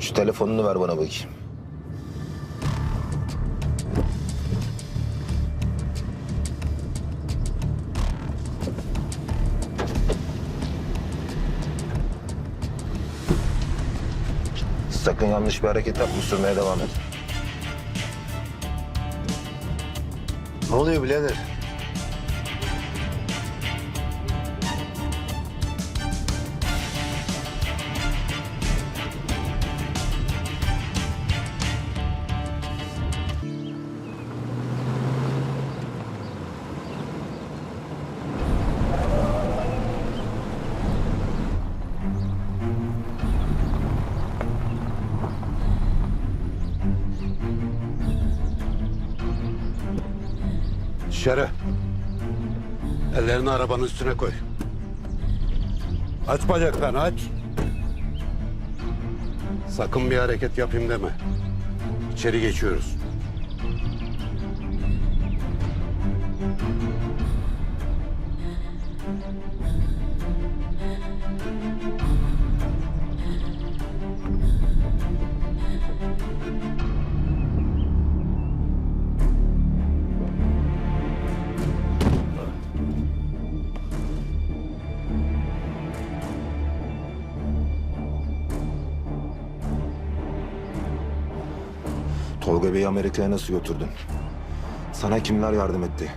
Şu telefonunu ver bana bakayım. Sakın yanlış bir hareket yapma, sürmeye devam et. Ne oluyor birader? Dışarı. Ellerini arabanın üstüne koy. Aç bacaklarını aç. Sakın bir hareket yapayım deme. İçeri geçiyoruz. Tolga Bey'i Amerika'ya nasıl götürdün? Sana kimler yardım etti?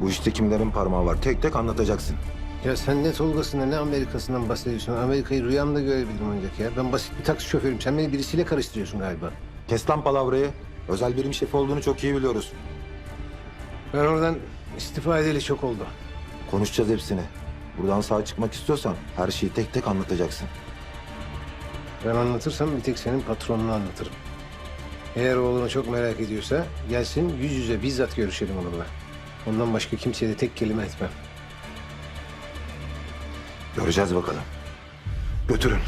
Bu işte kimlerin parmağı var? Tek tek anlatacaksın. Ya sen ne Tolga'sından ne Amerika'sından bahsediyorsun? Amerika'yı rüyamda görebildim ancak ya. Ben basit bir taksi şoförüm. Sen beni birisiyle karıştırıyorsun galiba. Kes lan palavrayı. Özel birim şefi olduğunu çok iyi biliyoruz. Ben oradan istifa edeli çok oldu. Konuşacağız hepsini. Buradan sağ çıkmak istiyorsan her şeyi tek tek anlatacaksın. Ben anlatırsam bir tek senin patronunu anlatırım. Eğer oğlunu çok merak ediyorsa gelsin yüz yüze bizzat görüşelim onunla. Ondan başka kimseye de tek kelime etmem. Göreceğiz bakalım. Götürün.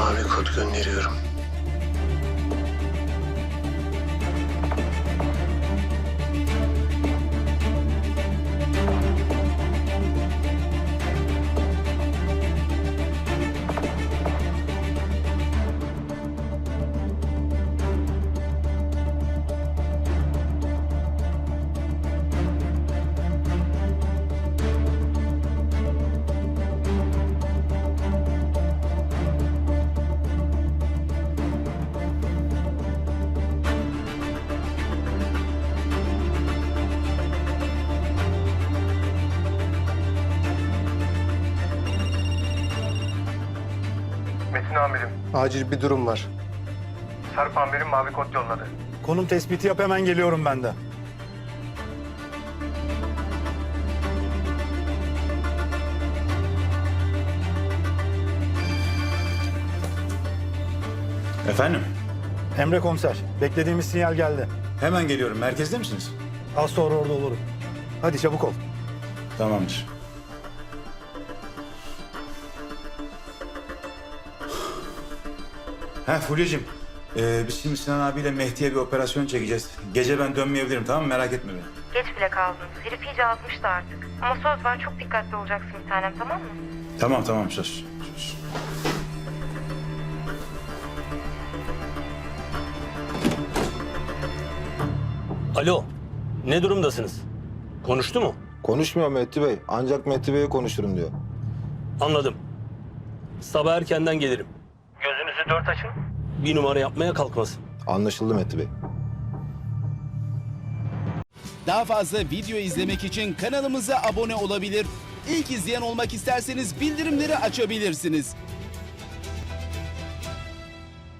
Mavi kod gönderiyorum. Metin amirim, Acil bir durum var. Sarp amirim mavi kod yolladı. Konum tespiti yap hemen geliyorum ben de. Efendim? Emre komiser, beklediğimiz sinyal geldi. Hemen geliyorum. Merkezde misiniz? Az sonra orada olurum. Hadi çabuk ol. Tamamdır. Ha Fulya'cığım. ee, biz şimdi Sinan abiyle Mehdi'ye bir operasyon çekeceğiz. Gece ben dönmeyebilirim tamam mı? Merak etme beni. Geç bile kaldınız. Herif iyice azmıştı artık. Ama söz ver çok dikkatli olacaksın bir tanem tamam mı? Tamam tamam söz. söz. Alo. Ne durumdasınız? Konuştu mu? Konuşmuyor Mehdi Bey. Ancak Mehdi Bey'e konuşurum diyor. Anladım. Sabah erkenden gelirim. Gözünüzü dört açın. Bir numara yapmaya kalkmasın. Anlaşıldı Mehdi Bey. Daha fazla video izlemek için kanalımıza abone olabilir. İlk izleyen olmak isterseniz bildirimleri açabilirsiniz.